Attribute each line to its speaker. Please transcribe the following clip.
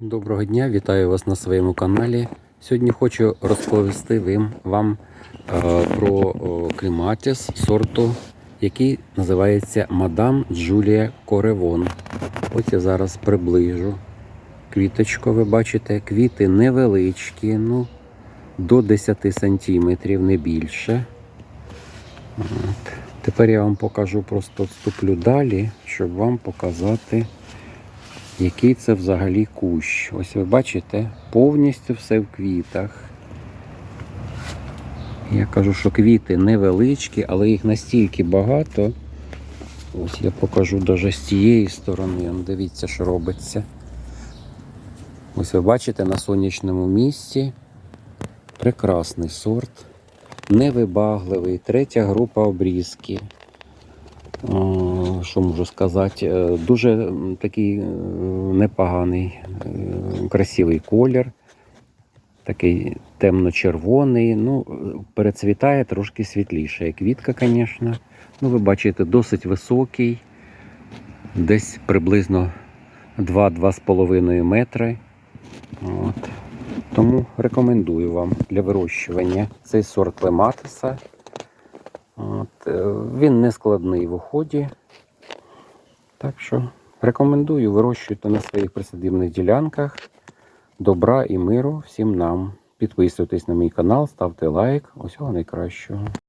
Speaker 1: Доброго дня, вітаю вас на своєму каналі. Сьогодні хочу розповісти вам, е, про кліматіс сорту, який називається Мадам Джулія Коревон. Ось я зараз приближу. Квіточку, ви бачите, квіти невеличкі, ну, до 10 сантиметрів, не більше. От. Тепер я вам покажу, просто вступлю далі, щоб вам показати який це взагалі кущ. Ось ви бачите, повністю все в квітах. Я кажу, що квіти невеличкі, але їх настільки багато. Ось я покажу навіть з цієї сторони. Дивіться, що робиться. Ось ви бачите на сонячному місці. Прекрасний сорт. Невибагливий. Третя група обрізки. Що можу сказати? Е, Дуже такий е, непоганий, е, красивий колір. Такий темно-червоний. Ну, перецвітає трошки світліше. Квітка, звісно. Ну, ви бачите, досить високий, десь приблизно 2-2,5 метри. От. Тому рекомендую вам для вирощування цей сорт лематиса. От, він не складний в уході. Так що рекомендую вирощуйте на своїх присадибних ділянках. Добра і миру всім нам. Підписуйтесь на мій канал, ставте лайк. Усього найкращого.